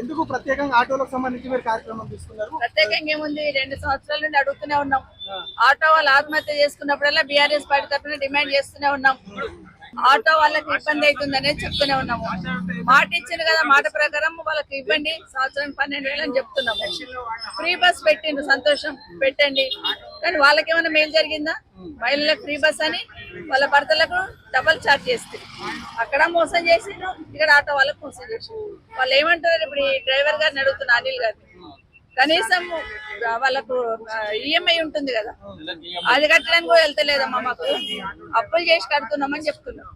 ఎందుకు ప్రత్యేకంగా ఆటోలకు సంబంధించి మీరు కార్యక్రమం తీసుకున్నారు? ప్రత్యేకంగా ఏముంది? రెండు సంవత్సరాల నుండి అడుగుతూనే ఉన్నాం. ఆటో వాళ్ళు ఆత్మహత్య చేసుకున్నప్పుడల్లా బీఆర్ఎస్ పార్టీ తరఫున డిమాండ్ చేస్తూనే ఉన్నాం. ఆటో వాళ్ళకి ఇబ్బంది అవుతుందనే చెప్తూనే ఉన్నాము. మాట ఇచ్చింది కదా మాట ప్రకారం వాళ్ళకి ఇవ్వండి. సంవత్సరానికి పన్నెండు వేలు అని చెప్తున్నాము. ఫ్రీ బస్ పెట్టిండ్రు సంతోషం పెట్టండి. కానీ వాళ్ళకి ఏమైనా మేలు జరిగిందా మహిళలకు ఫ్రీ బస్ అని వాళ్ళ భర్తలకు డబల్ ఛార్జ్ చేస్తే. అక్కడ మోసం చేసిండ్రు ఇక్కడ ఆటో వాళ్ళకి మోసం చేసిండ్రు వాళ్ళు ఏమంటారు ఇప్పుడు ఈ డ్రైవర్ గారిని అడుగుతున్నా అనిల్ గారిని. కనీసం వాళ్ళకు ఈఎంఐ ఉంటుంది కదా. అది కట్టడానికి కూడా వెళ్తలేదమ్మా మాకు. అప్పులు చేసి కడుతున్నామని చెప్తున్నాం.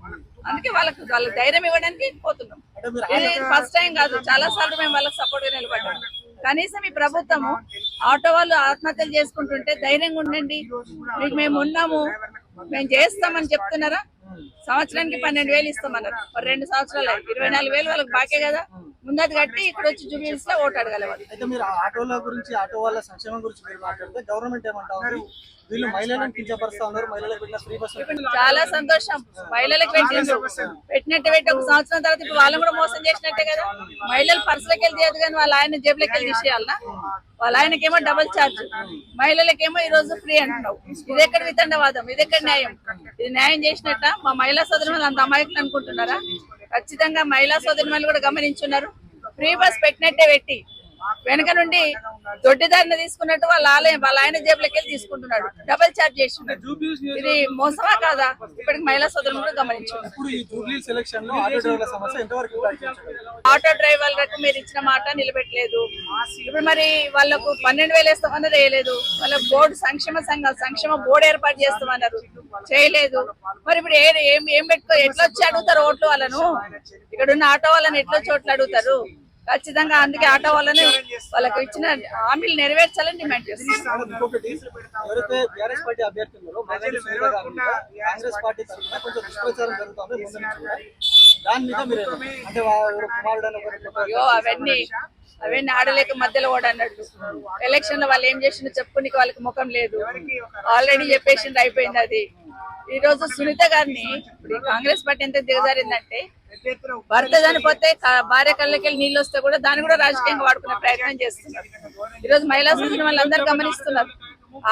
అందుకే వాళ్ళకు వాళ్ళకి ధైర్యం ఇవ్వడానికి పోతున్నాం. ఫస్ట్ టైం కాదు. చాలా సార్లు మేము వాళ్ళకి సపోర్ట్గా నిలబడ్డాం. కనీసం ఈ ప్రభుత్వము ఆటో వాళ్ళు ఆత్మహత్యలు చేసుకుంటుంటే ధైర్యంగా ఉండండి. మీకు మేము ఉన్నాము. మేము చేస్తామని చెప్తున్నారా? సంవత్సరానికి పన్నెండు వేలు ఇస్తామన్నారు. రెండు సంవత్సరాలు ఇరవై నాలుగు వేలు వాళ్ళకి బాకే కదా? ముందది కట్టి ఇక్కడ వచ్చి జూబిల్స్లో ఓటు అడగాలి వాళ్ళు. అయితే మీరు ఆటోల గురించి ఆటో వాళ్ళ సంక్షేమం గురించి మీరు మాట్లాడితే గవర్నమెంట్ ఏమంటా ఉంది? వీళ్ళు మహిళలను కించపరుస్తా ఉన్నారు మహిళలకు పెట్టిన ఫ్రీ బస్ చాలా సంతోషం. మహిళలకు పెట్టిండ్రు పెట్టినట్టు పెట్టి ఒక సంవత్సరం తర్వాత ఇప్పుడు వాళ్ళని కూడా మోసం చేసినట్టే కదా. మహిళలు పర్సులకి వెళ్ళి చేయదు కానీ వాళ్ళ ఆయన జేబులకి వెళ్ళి తీసేయాలనా? వాళ్ళ ఆయనకేమో డబుల్ ఛార్జ్ మహిళలకేమో ఈ రోజు ఫ్రీ అంటున్నావు. ఇది ఎక్కడ వితండవాదం? ఇది ఎక్కడ న్యాయం? ఇది న్యాయం చేసినట్ట మా మహిళా సోదరులు అంత అమాయకులు అనుకుంటున్నారా? ఖచ్చితంగా మహిళా సోదరులు కూడా గమనించున్నారు. ఫ్రీ బస్ పెట్టినట్టే పెట్టి. వెనక నుండి దొడ్డిదారిని తీసుకున్నట్టు వాళ్ళ ఆలయం వాళ్ళ ఆయన జేబులకి వెళ్ళి తీసుకుంటున్నాడు. డబల్ ఛార్జ్ చేస్తున్నాడు ఇది మోసమా కాదా? ఇప్పటికి మహిళా సోదరులు కూడా లో ఆటో డ్రైవర్లకు మీరు ఇచ్చిన మాట నిలబెట్టలేదు. ఇప్పుడు మరి వాళ్ళకు పన్నెండు వేలు వేస్తామన్నారు వేయలేదు వాళ్ళకు బోర్డు సంక్షేమ సంఘం సంక్షేమ బోర్డు ఏర్పాటు చేస్తామన్నారు. చేయలేదు. మరి ఇప్పుడు ఏ- ఏం ఏం పెట్టుకో ఎట్లా వచ్చి అడుగుతారు ఓట్లు వాళ్ళను? ఇక్కడ ఉన్న ఆటో వాళ్ళని ఎట్లా వచ్చి ఓట్లు అడుగుతారు? ఖచ్చితంగా అందుకే ఆటో వాళ్ళని వాళ్ళకి ఇచ్చిన హామీలు నెరవేర్చాలని డిమాండ్ చేస్తున్నారు. అయ్యో అవన్నీ అవన్నీ ఆడలేక మధ్యలో కూడా అన్నట్టు. ఎలక్షన్లో వాళ్ళు ఏం చేసిందో చెప్పుకోనికి వాళ్ళకి ముఖం లేదు. ఆల్రెడీ చెప్పేసింది అయిపోయింది అది. ఈ రోజు సునీత గారిని కాంగ్రెస్ పార్టీ ఎంత దిగజారిందంటే భర్త చనిపోతే భార్య కళ్ళకెళ్ళి నీళ్ళు వస్తే కూడా దాన్ని కూడా రాజకీయంగా వాడుకునే ప్రయత్నం చేస్తున్నారు. ఈ రోజు మహిళా సంఘం వాళ్ళందరూ గమనిస్తున్నారు.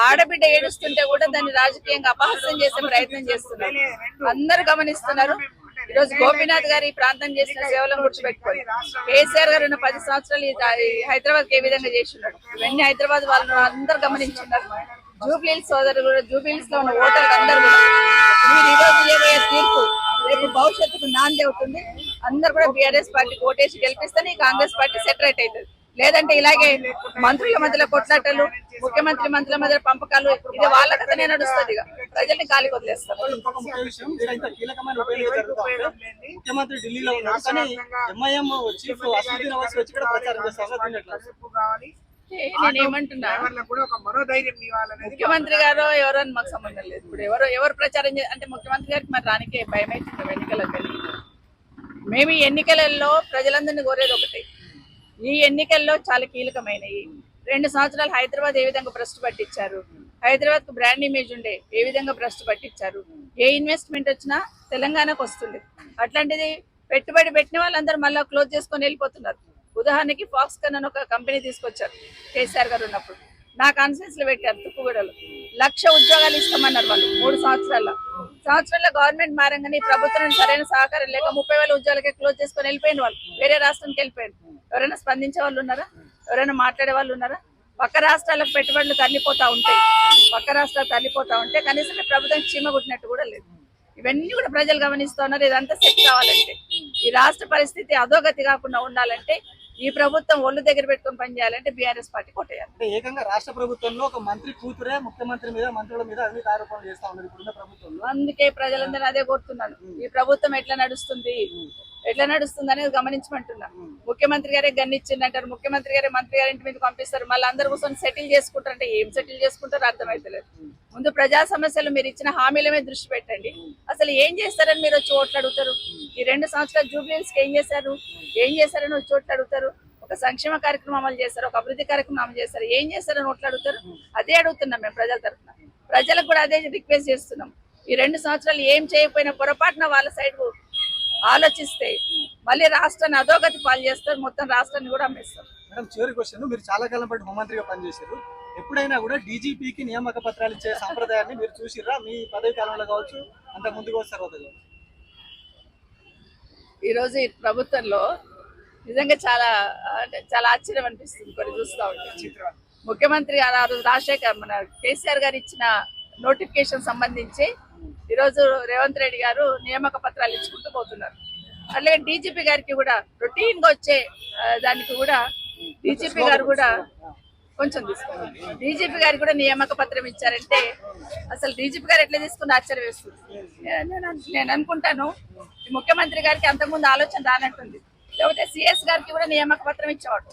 ఆడబిడ్డ ఏడుస్తుంటే కూడా దాన్ని రాజకీయంగా అపహాస్యం చేసే ప్రయత్నం చేస్తున్నారు. అందరూ గమనిస్తున్నారు. ఈ రోజు గోపీనాథ్ గారు ఈ ప్రాంతం చేసిన సేవలను గుర్తుపెట్టుకోవాలి కేసీఆర్ గారు ఉన్న పది సంవత్సరాలు ఈ హైదరాబాద్ ఏ విధంగా చేస్తున్నాడు ఇవన్నీ హైదరాబాద్ వాళ్ళు అందరూ గమనించున్నారు జూబ్లీహిల్స్ సోదరులు కూడా జూబ్లీహిల్స్లో ఉన్న ఓటర్లు అందరు కూడా. మీరు ఈ రోజు తీర్పు భవిష్యత్తుకు నాంది అవుతుంది. అందరు కూడా బీఆర్ఎస్ పార్టీ ఓటేసి గెలిపిస్తేనే ఈ కాంగ్రెస్ పార్టీ సెటరేట్ అవుతుంది. లేదంటే ఇలాగే మంత్రుల మధ్యలో కొట్లాటలు ముఖ్యమంత్రి మంత్రుల మధ్య పంపకాలు ఇది వాళ్ళ కథనే నడుస్తుంది ఇక. ప్రజల్ని గాలికి వదిలేస్తారు. ముఖ్యమంత్రి ఢిల్లీలో ఉన్నారు. కానీ ఎంఐఎం చీఫ్ వచ్చి ప్రచారం చేస్తారు. నేనేమంటున్నా? ముఖ్యమంత్రి గారు ఎవరో అని మాకు సంబంధం లేదు. ఇప్పుడు ఎవరు ఎవరు ప్రచారం అంటే ముఖ్యమంత్రి గారికి మరి రానికే భయం అవుతుంది ఎన్నికలకు మేము ఈ ఎన్నికలలో ప్రజలందరినీ కోరేది ఒకటి. ఈ ఎన్నికల్లో చాలా కీలకమైనవి. రెండు సంవత్సరాలు హైదరాబాద్ ఏ విధంగా భ్రష్టు పట్టించారు? హైదరాబాద్కు బ్రాండ్ ఇమేజ్ ఉండే ఏ విధంగా భ్రష్టు పట్టించారు? ఏ ఇన్వెస్ట్మెంట్ వచ్చినా తెలంగాణకు వస్తుంది. అట్లాంటిది పెట్టుబడి పెట్టిన వాళ్ళందరూ మళ్ళీ క్లోజ్ చేసుకొని వెళ్ళిపోతున్నారు. ఉదాహరణకి ఫాక్స్కన్ అని ఒక కంపెనీ తీసుకొచ్చారు కేసీఆర్ గారు ఉన్నప్పుడు. నా కాన్ఫరెన్స్లో పెట్టారు తుక్కుగూడలో లక్ష ఉద్యోగాలు ఇస్తామన్నారు వాళ్ళు మూడు సంవత్సరాల్లో. సంవత్సరాల్లో గవర్నమెంట్ మారంగానే ఈ ప్రభుత్వం సరైన సహకారం లేక ముప్పై వేల ఉద్యోగాలకే క్లోజ్ చేసుకొని వెళ్ళిపోయిన వాళ్ళు. వేరే రాష్ట్రానికి వెళ్ళిపోయారు. ఎవరైనా స్పందించే వాళ్ళు ఉన్నారా? ఎవరైనా మాట్లాడే వాళ్ళు ఉన్నారా? పక్క రాష్ట్రాలకు పెట్టుబడులు తల్లిపోతా ఉంటాయి పక్క రాష్ట్రాలు తరలిపోతా ఉంటే కనీసం ప్రభుత్వం చీమ కుట్టినట్టు కూడా లేదు. ఇవన్నీ కూడా ప్రజలు గమనిస్తూ ఉన్నారు. ఇదంతా సెట్ కావాలంటే ఈ రాష్ట్ర పరిస్థితి అధోగతి కాకుండా ఉండాలంటే ఈ ప్రభుత్వం ఒళ్ళు దగ్గర పెట్టుకొని పనిచేయాలంటే బీఆర్ఎస్ పార్టీ కొట్టేయాలి. ఏకంగా రాష్ట్ర ప్రభుత్వంలో ఒక మంత్రి కూతురే ముఖ్యమంత్రి మీద మంత్రుల మీద అవినీతి ఆరోపణలు చేస్తా ఉన్నారు ఇప్పుడున్న ప్రభుత్వంలో. అందుకే ప్రజలందరూ అదే కోరుతున్నాను. ఈ ప్రభుత్వం ఎట్లా నడుస్తుంది? ఎట్లా నడుస్తుంది అనేది గమనించమంటున్నా. ముఖ్యమంత్రి గారే గన్నిచ్చింది అంటారు. ముఖ్యమంత్రి గారే మంత్రి గారి ఇంటి మీద పంపిస్తారు. మళ్ళీ అందరు కూర్చొని సెటిల్ చేసుకుంటారు అంటే ఏం సెటిల్ చేసుకుంటారో అర్థమైతలేదు. ముందు ప్రజా సమస్యలు మీరు ఇచ్చిన హామీల మీద దృష్టి పెట్టండి. అసలు ఏం చేస్తారని మీరు వచ్చి ఓట్లు అడుగుతారు? ఈ రెండు సంవత్సరాల జూబ్లీస్కి ఏం చేశారు? ఏం చేశారని వచ్చి అడుగుతారు. ఒక సంక్షేమ కార్యక్రమం అమలు చేస్తారు ఒక అభివృద్ధి కార్యక్రమం అమలు చేస్తారు ఏం చేస్తారని ఓట్లు అడుగుతారు? అదే అడుగుతున్నాం మేము ప్రజల తరఫున. ప్రజలకు కూడా అదే రిక్వెస్ట్ చేస్తున్నాం. ఈ రెండు సంవత్సరాలు ఏం చేయకపోయినా పొరపాటున వాళ్ళ సైడ్ ఆలోచిస్తే మళ్ళీ రాష్ట్రాన్ని అధోగతి పాలు చేస్తారు. మొత్తం రాష్ట్రాన్ని కూడా అమ్మేస్తారు. మేడం చివరి క్వశ్చన్ మీరు చాలా కాలం పాటు హోంమంత్రిగా పనిచేశారు. ఎప్పుడైనా కూడా డీజీపీకి నియామక పత్రాలు ఇచ్చే సాంప్రదాయాన్ని మీరు చూసిర్రా? మీ పదవి కాలంలో కావచ్చు అంత ముందుకు వస్తారు ఈరోజు ఈ ప్రభుత్వంలో నిజంగా చాలా అంటే చాలా ఆశ్చర్యం అనిపిస్తుంది కొన్ని చూస్తూ ఉంటాయి ముఖ్యమంత్రి గారు ఆ రోజు రాజశేఖర్ మన కేసీఆర్ గారు ఇచ్చిన నోటిఫికేషన్ సంబంధించి ఈరోజు రేవంత్ రెడ్డి గారు నియామక పత్రాలు ఇచ్చుకుంటూ పోతున్నారు. అలాగే డీజీపీ గారికి కూడా రొటీన్గా వచ్చే దానికి కూడా డీజీపీ గారు కూడా కొంచెం తీసుకున్నారు డీజీపీ గారికి కూడా నియామక పత్రం ఇచ్చారంటే అసలు డీజీపీ గారు ఎట్లా తీసుకుని ఆశ్చర్యం వేస్తుంది. నేను- అనుకుంటాను ముఖ్యమంత్రి గారికి అంతకుముందు ఆలోచన రానట్టుంది. లేకపోతే సిఎస్ గారికి కూడా నియామక పత్రం ఇచ్చేవాడు.